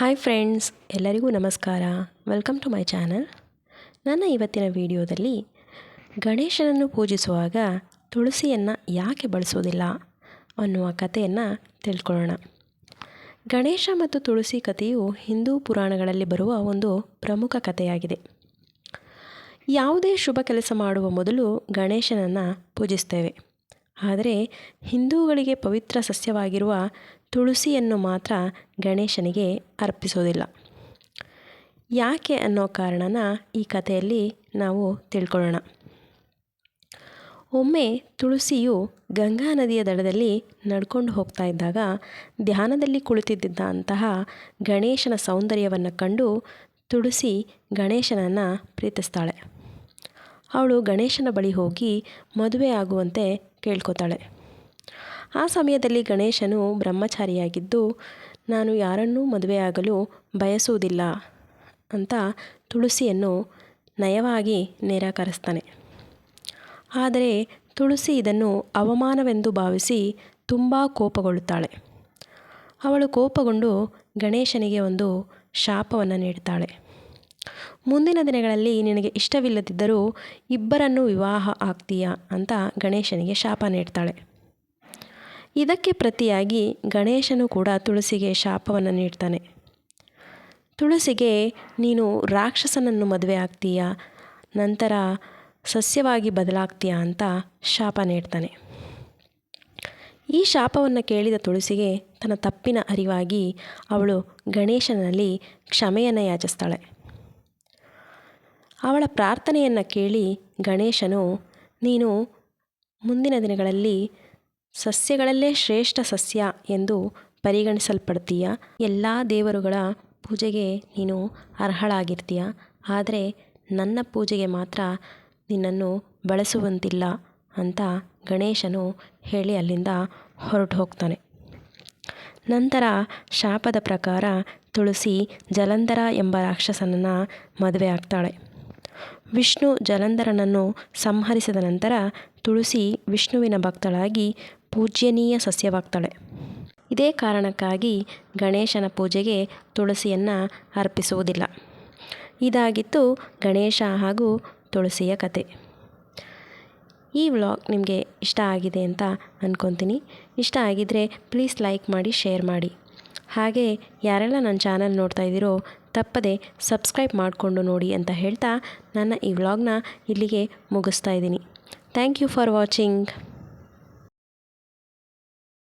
Hi friends ಎಲ್ಲರಿಗೂ ನಮಸ್ಕಾರ. Welcome to my channel ನನ್ನ ಇವತ್ತಿನ ವಿಡಿಯೋದಲ್ಲಿ ಗಣೇಶನನ್ನು ಪೂಜಿಸುವಾಗ ತುಳಸಿಯನ್ನು ಯಾಕೆ ಬಳಸೋದಿಲ್ಲ ಅನ್ನುವ ಕಥೆಯನ್ನು ತಿಳ್ಕೊಳ್ಳೋಣ. ಗಣೇಶ ಮತ್ತು ತುಳಸಿ ಕಥೆಯು ಹಿಂದೂ ಪುರಾಣಗಳಲ್ಲಿ ಬರುವ ಒಂದು ಪ್ರಮುಖ ಕಥೆಯಾಗಿದೆ. ಯಾವುದೇ ಶುಭ ಕೆಲಸ ಮಾಡುವ ಮೊದಲು ಗಣೇಶನನ್ನು ಪೂಜಿಸ್ತೇವೆ. ಆದರೆ ಹಿಂದೂಗಳಿಗೆ ಪವಿತ್ರ ಸಸ್ಯವಾಗಿರುವ ತುಳಸಿಯನ್ನು ಮಾತ್ರ ಗಣೇಶನಿಗೆ ಅರ್ಪಿಸೋದಿಲ್ಲ. ಯಾಕೆ ಅನ್ನೋ ಕಾರಣನ ಈ ಕಥೆಯಲ್ಲಿ ನಾವು ತಿಳ್ಕೊಳ್ಳೋಣ. ಒಮ್ಮೆ ತುಳಸಿಯು ಗಂಗಾ ನದಿಯ ದಡದಲ್ಲಿ ನಡ್ಕೊಂಡು ಹೋಗ್ತಾ ಇದ್ದಾಗ ಧ್ಯಾನದಲ್ಲಿ ಕುಳಿತಿದ್ದಂತಹ ಗಣೇಶನ ಸೌಂದರ್ಯವನ್ನು ಕಂಡು ತುಳಸಿ ಗಣೇಶನನ್ನು ಪ್ರೀತಿಸ್ತಾಳೆ. ಅವಳು ಗಣೇಶನ ಬಳಿ ಹೋಗಿ ಮದುವೆ ಆಗುವಂತೆ ಕೇಳ್ಕೊತಾಳೆ. ಆ ಸಮಯದಲ್ಲಿ ಗಣೇಶನು ಬ್ರಹ್ಮಚಾರಿಯಾಗಿದ್ದು, ನಾನು ಯಾರನ್ನೂ ಮದುವೆಯಾಗಲು ಬಯಸುವುದಿಲ್ಲ ಅಂತ ತುಳಸಿಯನ್ನು ನಯವಾಗಿ ನಿರಾಕರಿಸ್ತಾನೆ. ಆದರೆ ತುಳಸಿ ಇದನ್ನು ಅವಮಾನವೆಂದು ಭಾವಿಸಿ ತುಂಬ ಕೋಪಗೊಳ್ಳುತ್ತಾಳೆ. ಅವಳು ಕೋಪಗೊಂಡು ಗಣೇಶನಿಗೆ ಒಂದು ಶಾಪವನ್ನು ನೀಡ್ತಾಳೆ. ಮುಂದಿನ ದಿನಗಳಲ್ಲಿ ನಿನಗೆ ಇಷ್ಟವಿಲ್ಲದಿದ್ದರೂ ಇಬ್ಬರನ್ನು ವಿವಾಹ ಆಗ್ತೀಯಾ ಅಂತ ಗಣೇಶನಿಗೆ ಶಾಪ ನೀಡ್ತಾಳೆ. ಇದಕ್ಕೆ ಪ್ರತಿಯಾಗಿ ಗಣೇಶನು ಕೂಡ ತುಳಸಿಗೆ ಶಾಪವನ್ನು ನೀಡ್ತಾನೆ. ತುಳಸಿಗೆ, ನೀನು ರಾಕ್ಷಸನನ್ನು ಮದುವೆ ಆಗ್ತೀಯಾ? ನಂತರ ಸಸ್ಯವಾಗಿ ಬದಲಾಗ್ತೀಯಾ ಅಂತ ಶಾಪ ನೀಡ್ತಾನೆ. ಈ ಶಾಪವನ್ನು ಕೇಳಿದ ತುಳಸಿಗೆ ತನ್ನ ತಪ್ಪಿನ ಅರಿವಾಗಿ ಅವಳು ಗಣೇಶನಲ್ಲಿ ಕ್ಷಮೆಯನ್ನು ಯಾಚಿಸ್ತಾಳೆ. ಅವಳ ಪ್ರಾರ್ಥನೆಯನ್ನು ಕೇಳಿ ಗಣೇಶನು, ನೀನು ಮುಂದಿನ ದಿನಗಳಲ್ಲಿ ಸಸ್ಯಗಳಲ್ಲೇ ಶ್ರೇಷ್ಠ ಸಸ್ಯ ಎಂದು ಪರಿಗಣಿಸಲ್ಪಡ್ತೀಯ. ಎಲ್ಲ ದೇವರುಗಳ ಪೂಜೆಗೆ ನೀನು ಅರ್ಹಳಾಗಿರ್ತೀಯ. ಆದರೆ ನನ್ನ ಪೂಜೆಗೆ ಮಾತ್ರ ನಿನ್ನನ್ನು ಬಳಸುವಂತಿಲ್ಲ ಅಂತ ಗಣೇಶನು ಹೇಳಿ ಅಲ್ಲಿಂದ ಹೊರಟು ಹೋಗ್ತಾನೆ ನಂತರ ಶಾಪದ ಪ್ರಕಾರ ತುಳಸಿ ಜಲಂಧರ ಎಂಬ ರಾಕ್ಷಸನನ್ನು ಮದುವೆ ಆಗ್ತಾಳೆ ವಿಷ್ಣು ಜಲಂಧರನನ್ನು ಸಂಹರಿಸಿದ ನಂತರ ತುಳಸಿ ವಿಷ್ಣುವಿನ ಭಕ್ತಳಾಗಿ ಪೂಜ್ಯನೀಯ ಸಸ್ಯವಾಗ್ತಾಳೆ. ಇದೇ ಕಾರಣಕ್ಕಾಗಿ ಗಣೇಶನ ಪೂಜೆಗೆ ತುಳಸಿಯನ್ನು ಅರ್ಪಿಸುವುದಿಲ್ಲ. ಇದಾಗಿತ್ತು ಗಣೇಶ ಹಾಗೂ ತುಳಸಿಯ ಕತೆ. ಈ ವ್ಲಾಗ್ ನಿಮಗೆ ಇಷ್ಟ ಆಗಿದೆ ಅಂತ ಅಂದ್ಕೊತೀನಿ ಇಷ್ಟ ಆಗಿದ್ದರೆ ಪ್ಲೀಸ್ ಲೈಕ್ ಮಾಡಿ, ಶೇರ್ ಮಾಡಿ. ಹಾಗೆ ಯಾರೆಲ್ಲ ನನ್ನ ಚಾನಲ್ ನೋಡ್ತಾ ಇದ್ದೀರೋ ತಪ್ಪದೆ ಸಬ್ಸ್ಕ್ರೈಬ್ ಮಾಡಿಕೊಂಡು ನೋಡಿ ಅಂತ ಹೇಳ್ತಾ ನನ್ನ ಈ ವ್ಲಾಗ್ನ ಇಲ್ಲಿಗೆ ಮುಗಿಸ್ತಾ ಇದ್ದೀನಿ. Thank you for watching